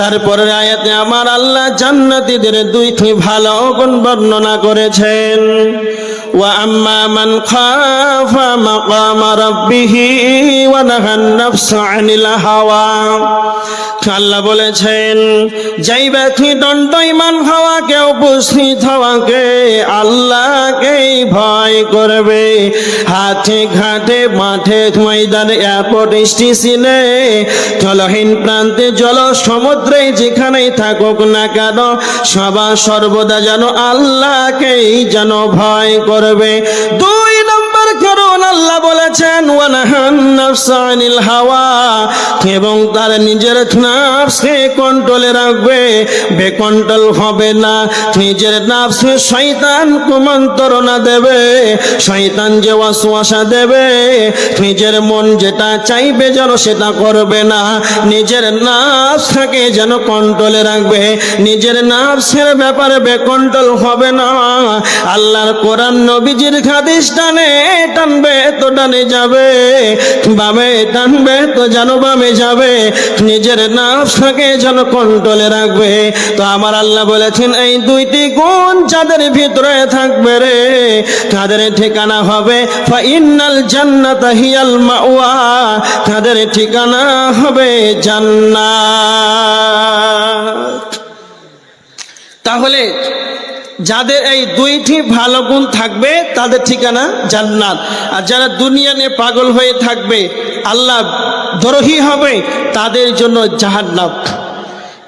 তারপরে আয়াতে আমার আল্লাহ জান্নাতীদের দুইটি ভালো গুণ বর্ণনা করেছেন। وأما من خاف مقام ربه ونهى النفس عن الهوى আল্লাহ বলেছেন যাই ব্যক্তি দণ্ড ইমান হওয়াকে উপস্থিত হওয়াকে আল্লাহকেই ভয় করবে হাতে ঘাটে মাঠে ময়দানে এয়ারপোর্ট স্টেশনে জলহীন প্রান্তে জল সমুদ্রে যেখানেই থাকুক না কেন সবার সর্বদা যেন আল্লাহকেই যেন ভয় করবে। দুই কারণ আল্লাহ বলেছেন হাওয়া এবং তার নিজের নাফসকে কন্ট্রোলে রাখবে। বেকন্ট্রোল হবে না, নিজের দেবে। যে দেবে, নিজের মন যেটা চাইবে যেন সেটা করবে না। নিজের নাফসটাকে যেন কন্ট্রোলে রাখবে। নিজের নাফসের ব্যাপারে বেকন্ট্রোল হবে না। আল্লাহর কোরআন নবীজির হাদিস টানে টানবে তো টানে যাবে, বামে টানবে তো যেন বামে যাবে, নিজের নাফসটাকে যেন কন্ট্রোলে রাখবে। তো আমার আল্লাহ বলেছেন, এই দুইটি গুণ যাদের ভিতরে থাকবে রে, তাদের ঠিকানা হবে ফাইনাল জান্নাত হিয়াল মাওয়া, তাদের ঠিকানা হবে জান্নাত। তাহলে যাদের এই দুইটি ভালো গুণ থাকবে, তাদের ঠিকানা জান্নাত। আর যারা দুনিয়া নিয়ে পাগল হয়ে থাকবে, আল্লাহ দ্রোহী হবে, তাদের জন্য জাহান্নাম।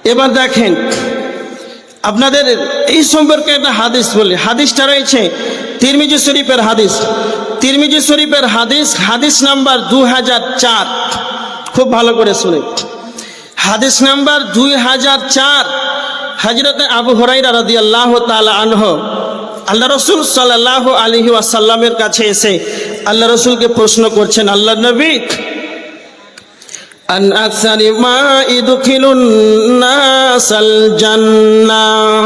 এবার দেখেন, আপনাদের এই সম্পর্কে একটা হাদিস বলি। হাদিসটা রয়েছে তিরমিজি শরীফের হাদিস। তিরমিজি শরীফের হাদিস হাদিস নাম্বার দু হাজার চার। খুব ভালো করে শুনে। হাদিস নাম্বার দুই হাজার চার। হজরতে আবু হরাইরা রাদি আল্লাহ তালা আনহ, আল্লাহ রসুল সাল্লাহ আলহি আসাল্লামের কাছে এসে আল্লাহ রসুলকে প্রশ্ন করছেন, আল্লাহ নবী, আন আকসারি মা ইদখিলুন নাসাল জান্নাহ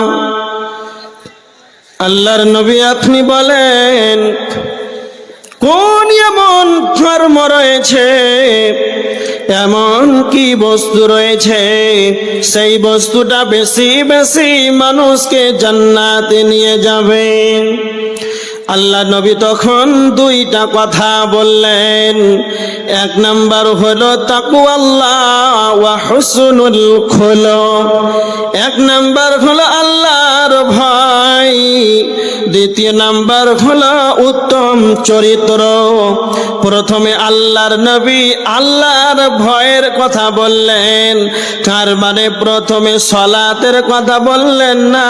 আল্লাহর নবী আপনি বলেন, কোন এমন ধর্ম রয়েছে এমন কি বস্তু রয়েছে? সেই বস্তুটা বেশি বেশি মানুষকে জান্নাতে নিয়ে যাবে। আল্লাহ নবী তখন দুইটা কথা বললেন। এক নাম্বার হলো তাকু আল্লাহ হুসনুল খোলো এক নাম্বার হলো, আল্লাহর ভয়। দ্বিতীয় নাম্বার হলো উত্তম চরিত্র। প্রথমে আল্লাহর নবী আল্লাহর ভয়ের কথা বললেন তার মানে প্রথমে সলাতের কথা বললেন না,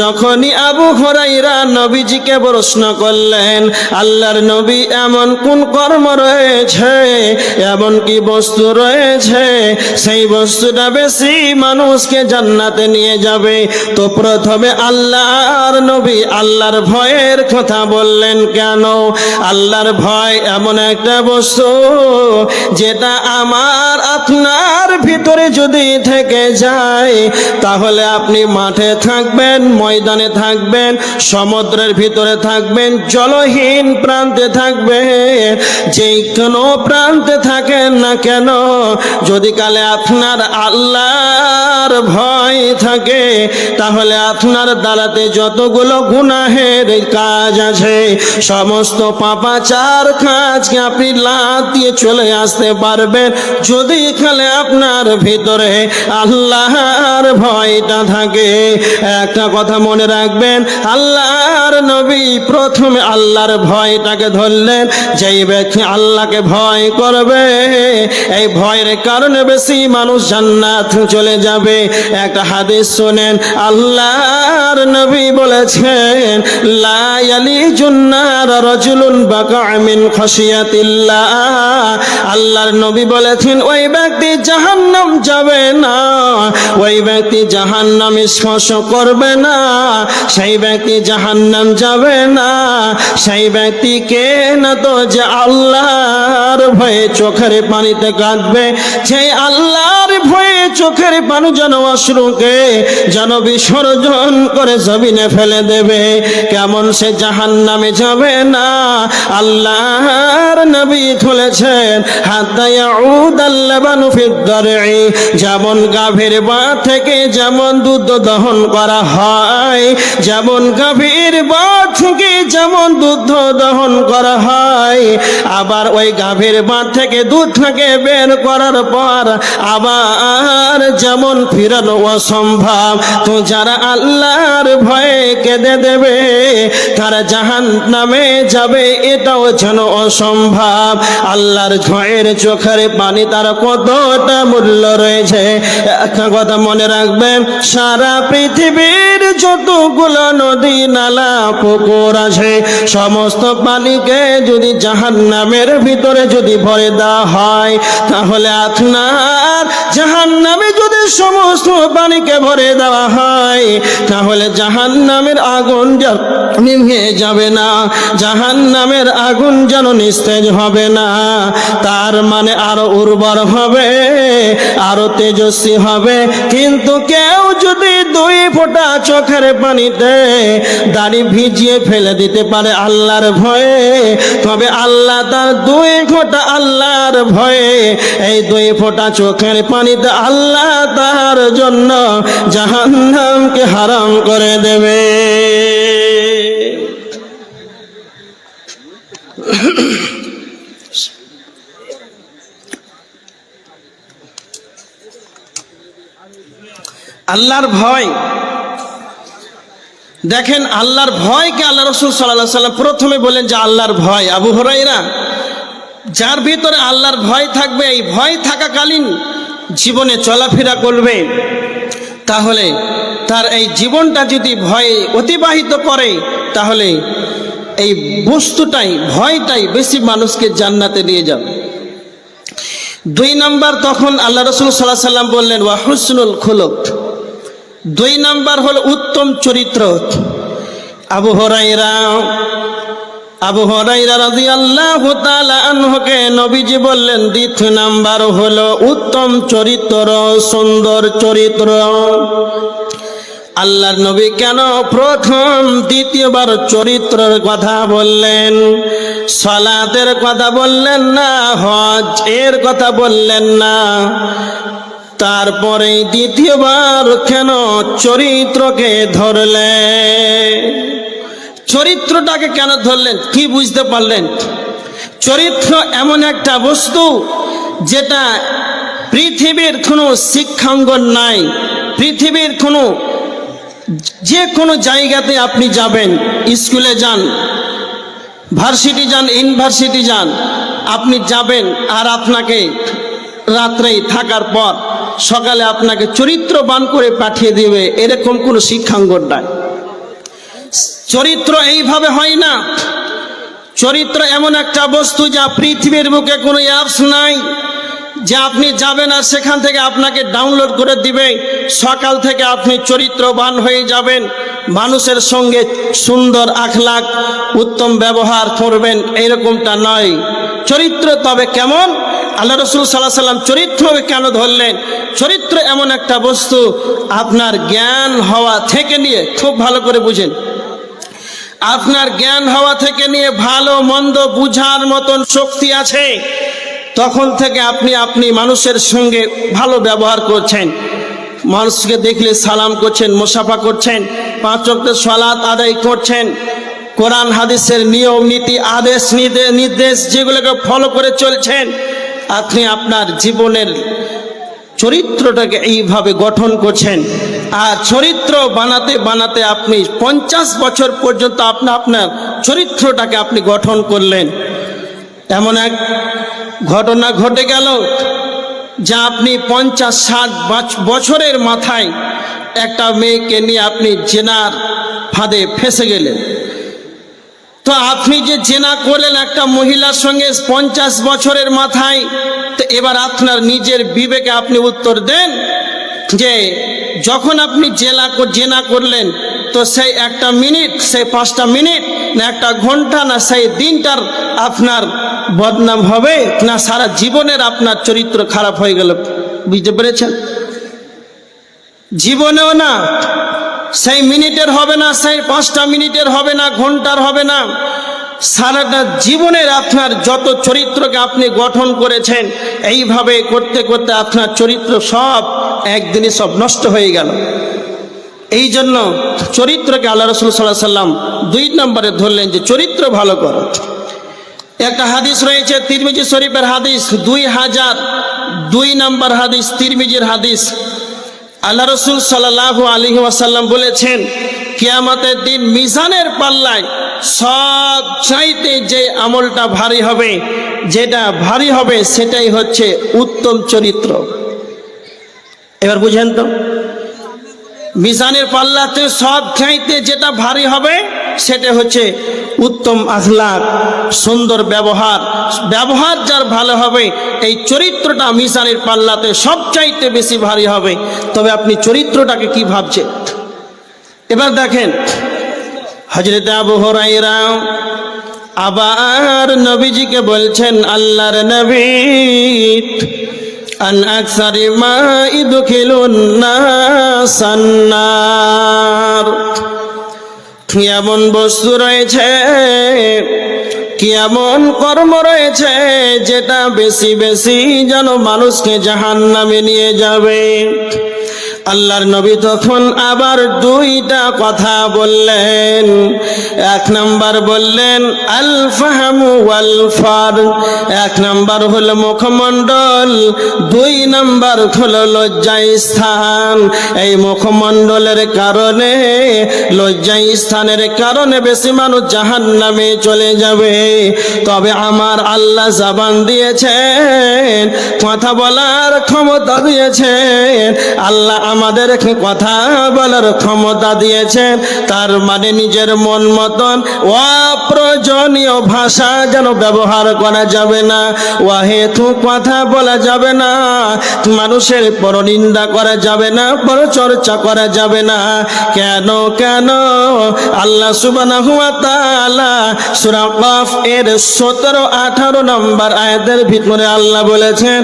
যখনই আবু হরাইরা নবীজিকে প্রশ্ন করলেন, আল্লাহর নবী এমন কোন কর্ম রয়েছে, এমন কি বস্তু রয়েছে, সেই বস্তুটা বেশি মানুষকে জান্নাতে নিয়ে যাবে। তো প্রথমে আল্লাহর নবী আল্লাহর ভয়ের কথা বললেন কেন? আল্লাহর ভয় এমন একটা বস্তু যেটা আমার আপনার ভিতরে যদি থেকে যায়, তাহলে আপনি মাঠে থাকবেন, ময়দানে থাকবেন, সমুদ্রের ভিতরে থাকবেন, জলহীন প্রান্তে থাকবেন যে কোনো প্রান্তে থাকেন না কেন? যদি কালে আপনার আল্লাহর ভয় থাকে, তাহলে আপনার দ্বারাতে যতগুলো গুনাহের কাজ আছে। সমস্ত পাপাচার কাজকে আপনি লাত দিয়ে চলে আসতে পারবেন। যদি এখানে আপনার ভিতরে আল্লাহর ভয়টা থাকে, একটা কথা মনে রাখবেন, আল্লাহর নবী প্রথমে আল্লাহর ভয়টাকে ধরলেন। যেই ব্যক্তি আল্লাহকে ভয় করবে, এই ভয়ের কারণে বেশি মানুষ জান্নাত চলে যাবে। একটা হাদিস শোনেন, আল্লাহর নবী বলেছেন আল্লাহর নবী বলেছেন, ওই ব্যক্তি জাহান্নাম যাবে না, ওই ব্যক্তি জাহান্নাম স্পর্শ করবে না, সেই ব্যক্তি জাহান্নাম যাবে না, সেই ব্যক্তিকে না তো যে আল্লাহর ভয়ে চোখের পানিতে কাঁদবে, সেই আল্লাহর ভয়ে চোখের পানি যেন অশ্রুকে যেন বিসর্জন করে জমিনে ফেলে দেবে। কেমন সে জাহান নামে যাবে না। আল্লাহর নবী খুলেছেন যেমন গাভীর বা থেকে যেমন দুধ দহন করা হয়, যেমন গাভীর বা থেকে যেমন দুধ দহন করা হয়, আবার ওই গাভীর বা থেকে দুধ দুধটাকে বের করার পর আবার যেমন ফিরানো অসম্ভব, তো যারা আল্লাহর ভয়ে কেঁদে দেবে, তারা জাহান নামে যাবে, এটাও যেন অসম্ভব। আল্লাহর ঝয়ের চোখের পানি তার কতটা মূল্য রয়েছে একটা কথা মনে রাখবেন, সারা পৃথিবীর যতগুলো নদী, নালা, পুকুর আছে, সমস্ত পানিকে যদি জাহান নামের ভিতরে যদি ভরে দেওয়া হয়, তাহলে আপনার জাহান নামে যদি সমস্ত পানিকে ভরে দেওয়া হয়, তাহলে জাহান নামের আগুন নিভে যাবে না জাহান নামের আগুন যেন নিস্তেজ হবে না। তার মানে আরও উর্বর হবে, আরও তেজস্বী হবে। কিন্তু কেউ যদি দুই ফোঁটা চোখের পানিতে দাড়ি ভিজিয়ে ফেলে দিতে পারে আল্লাহর ভয়ে, তবে আল্লাহ তার দুই ফোঁটা আল্লাহর ভয়ে এই দুই ফোঁটা চোখের পানিতে আল্লাহ তার জন্য জাহান্নামকে হারাম করে দেবে। আল্লাহর ভয়। দেখেন আল্লাহর ভয়কে আল্লাহ রসুল সাল্লাহ সাল্লাম প্রথমে বলেন যে আল্লাহর ভয়। আবু হরাইরা যার ভিতরে আল্লাহর ভয় থাকবে, এই ভয় থাকাকালীন জীবনে চলাফেরা করবে, তাহলে তার এই জীবনটা যদি ভয়ে অতিবাহিত করে, তাহলে এই বস্তুটাই, ভয়টাই বেশি মানুষকে জান্নাতে নিয়ে যাবে। দুই নাম্বার তখন আল্লাহ রসুল সাল্লাহ সাল্লাম বললেন, ওয়া হুসনুল খুলক। দুই নাম্বার হল উত্তম চরিত্র। আবু হরাইরা আবু হরাইরা রাদিয়াল্লাহু তাআলা আনহুকে নবীজি বললেন, দ্বিতীয় নাম্বার হলো উত্তম চরিত্র, সুন্দর চরিত্র। আল্লাহর নবী কেন প্রথম দ্বিতীয়বার চরিত্রের কথা বললেন? সলাতের কথা বললেন না, হজ এর কথা বললেন না। তারপরে দ্বিতীয়বার কেন চরিত্রকে ধরলে? চরিত্রটাকে কেন ধরলেন? কি বুঝতে পারলেন? চরিত্র এমন একটা বস্তু যেটা পৃথিবীর কোনো শিক্ষাঙ্গন নাই। পৃথিবীর কোনো যে কোনো জায়গাতে আপনি যাবেন, স্কুলে যান, ভার্সিটি যান, ইউনিভার্সিটি যান, আপনি যাবেন আর আপনাকে রাত্রেই থাকার পর সকালে আপনাকে চরিত্রবান করে পাঠিয়ে দেবে, এরকম কোনো শিক্ষাঙ্গন নাই। চরিত্র এইভাবে হয় না। চরিত্র এমন একটা বস্তু যা পৃথিবীর মুখে কোনো অ্যাপস নাই, যে আপনি যাবেন আর সেখান থেকে আপনাকে ডাউনলোড করে দিবে। সকাল থেকে আপনি চরিত্রবান হয়ে যাবেন। মানুষের সঙ্গে সুন্দর আখলাক উত্তম ব্যবহার করবেন এইরকমটা নয়। চরিত্র তবে কেমন? আল্লাহ রসুল সাল্লাহ সাল্লাম চরিত্র কেন ধরলেন? চরিত্র এমন একটা বস্তু, আপনার জ্ঞান হওয়া থেকে নিয়ে খুব ভালো করে বুঝেন। আপনার জ্ঞান হওয়া থেকে নিয়ে ভালো, মন্দ বুঝার মতন শক্তি আছে। তখন থেকে আপনি আপনি মানুষের সঙ্গে ভালো ব্যবহার করছেন। মানুষকে দেখলে সালাম করছেন, মোসাফা করছেন, পাঁচ অক্টের সলাৎ আদায় করছেন। কোরআন, হাদিসের নিয়ম, নীতি, আদেশ নির্দে- নির্দেশ যেগুলোকে ফলো করে চলছেন, আপনি আপনার জীবনের চরিত্রটাকে এইভাবে গঠন করছেন। আর চরিত্র বানাতে বানাতে আপনি পঞ্চাশ বছর পর্যন্ত আপনি আপনার চরিত্রটাকে আপনি গঠন করলেন। এমন এক ঘটনা ঘটে গেল যা আপনি পঞ্চাশ ষাট বছরের মাথায় একটা মেয়েকে নিয়ে আপনি জেনার ফাঁদে ফেসে গেলেন। তো আপনি যে জেনা করলেন একটা মহিলার সঙ্গে পঞ্চাশ বছরের মাথায় তো এবার আপনার নিজের বিবেকে আপনি উত্তর দেন যে যখন আপনি জেলা জেনা করলেন, তো সেই একটা মিনিট, সেই পাঁচটা মিনিট, না একটা ঘণ্টা, না সেই দিনটার আপনার বদনাম হবে, না সারা জীবনের আপনার চরিত্র খারাপ হয়ে গেল। বুঝতে পেরেছেন? জীবনেও না, সেই মিনিটের হবে না, সেই পাঁচটা মিনিটের হবে না, ঘণ্টার হবে না। সারাটা জীবনের আপনার যত চরিত্রকে আপনি গঠন করেছেন, এইভাবে করতে করতে আপনার চরিত্র সব একদিনে সব নষ্ট হয়ে গেল। এই জন্য চরিত্রকে আল্লাহ রসুল সাল্লাহ সাল্লাম দুই নম্বরে ধরলেন যে চরিত্র ভালো করো। একটা হাদিস রয়েছে, তিরমিজি শরীফের হাদিস, দুই হাজার দুই নম্বর হাদিস, তিরমিজির হাদিস। আল্লাহ রসুল সাল্লাহ আলী বলেছেন, কিয়ামতের দিন মিজানের পাল্লায় সব চাইতে যে আমলটা ভারী হবে, যেটা ভারী হবে সেটাই হচ্ছে উত্তম চরিত্র। এবার বুঝেন তো, মিজানের পাল্লাতে সব চাইতে যেটা ভারী হবে, সেটা হচ্ছে উত্তম আখলাক, সুন্দর ব্যবহার। ব্যবহার যার ভালো হবে, এই চরিত্রটা মিজানের পাল্লাতে সব চাইতে বেশি ভারী হবে। তবে আপনি চরিত্রটাকে কি ভাবছেন? এবার দেখেন হজরত আবু হরাইরা আবার নবীজিকে বলছেন, আল্লাহর নবী, আন আকসারি মা ইদখিলুন নাসান্নার এমন বস্তু রয়েছে, কি এমন কর্ম রয়েছে, যেটা বেশি বেশি যেন মানুষকে জাহান নামে নিয়ে যাবে? আল্লাহর নবী তখন আবার দুইটা কথা বললেন। এক নাম্বার বললেন আল ফাহামু ওয়াল ফার এক নাম্বার হলো মুখমণ্ডল। দুই নাম্বার হলো লজ্জায় স্থান। এই মুখমণ্ডলের কারণে, লজ্জায় স্থানের কারণে বেশি মানুষ জাহান নামে চলে যাবে। তবে আমার আল্লাহ জাবান দিয়েছেন, কথা বলার ক্ষমতা দিয়েছেন। আল্লাহ আমাদেরকে কথা বলার ক্ষমতা দিয়েছেন তার মানে নিজের মন মতন অপ্রয়োজনীয় ভাষা যেন ব্যবহার করা যাবে না। ওয়াহেতু কথা বলা যাবে না। মানুষের পরনিন্দা করা যাবে না, পরচর্চা করা যাবে না। কেন কেন? আল্লাহ সুবহানাহু ওয়া তাআলা সূরা কফ এর 17 18 নম্বর আয়াতের ভিতরে আল্লাহ বলেছেন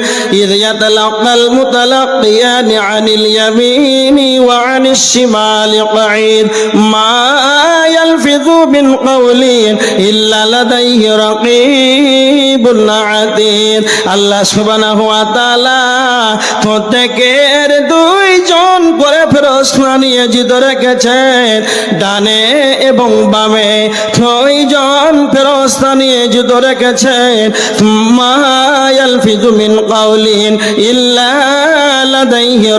মুতালাক্কিয়ানি আনিল ইয়ামিনি। আনিশ শিমালি কাঈদ মা ইয়ালফিযু মিন কাওলিন ইল্লা লাদাইহি রাকীবুন আতীদ আল্লাহ সুবহানাহু ওয়া তাআলা প্রত্যেকের দুইজন করে ফেরেশতা নিয়োজিত রেখেছেন। ডানে এবং বামে দুইজন ফেরেশতা নিয়োজিত রেখেছেন। মা ইয়ালফিযু মিন কাওলিন ইল্লা লাদাইহি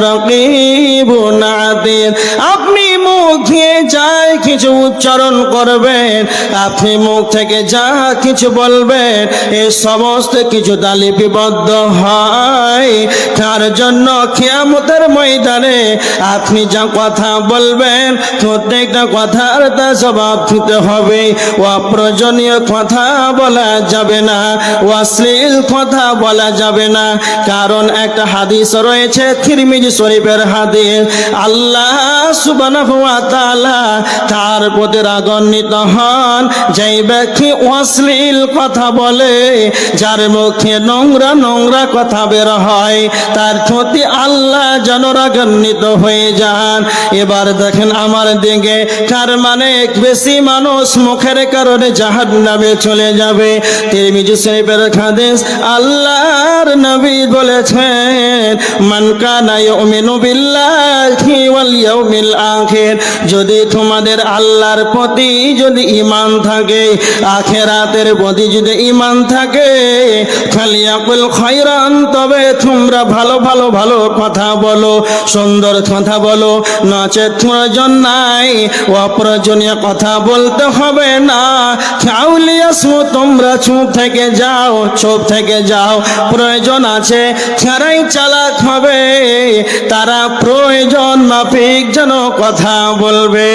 আতীদ আপনি মুখ দিয়ে যাই কিছু উচ্চারণ করবেন। আপনি মুখ থেকে যা কিছু বলবেন এই সমস্ত কিছু তা হয়। তার জন্য কিয়ামতের ময়দানে আপনি যা কথা বলবেন, প্রত্যেকটা কথার তা জবাব দিতে হবে। অপ্রয়োজনীয় কথা বলা যাবে না, অশ্লীল কথা বলা যাবে না। কারণ একটা হাদিস রয়েছে থিরমিজি শরীফের হাদিস, আল্লাহ সুবহানাহু তাআলা তার প্রতি রাগান্বিত হন। যেই ব্যক্তি অশ্লীল কথা বলে, যার মুখে নোংরা নোংরা কথা বের হয়, তার প্রতি আল্লাহ যেন রাগান্বিত হয়ে যান। এবার দেখেন আমার দিকে, তার মানে বেশি মানুষ মুখের কারণে জাহান নামে চলে যাবে। তিরমিজি শরীফের হাদিস, আল্লাহর নবী বলেছেন, মান কানা ইউমিনু বিল্লাহি ওয়াল ইয়াউমিল আখির। যদি তোমাদের আল্লাহর প্রতি যদি ঈমান থাকে, আখিরাতের প্রতি যদি ঈমান থাকে, ফালিয়াকুল খায়রান, তবে তোমরা ভালো ভালো ভালো কথা বলো, সুন্দর কথা বলো, নচেত প্রয়োজন নাই, অপ্রয়োজনীয় কথা বলতে হবে না। খাউলিয়াসমু তোমরা চুপ থেকে যাও, চুপ থেকে যাও, প্রয়োজন আছে ছাড়াই চালাক হবে, তারা প্রয়োজন মাফিক যেন কথা বলবে।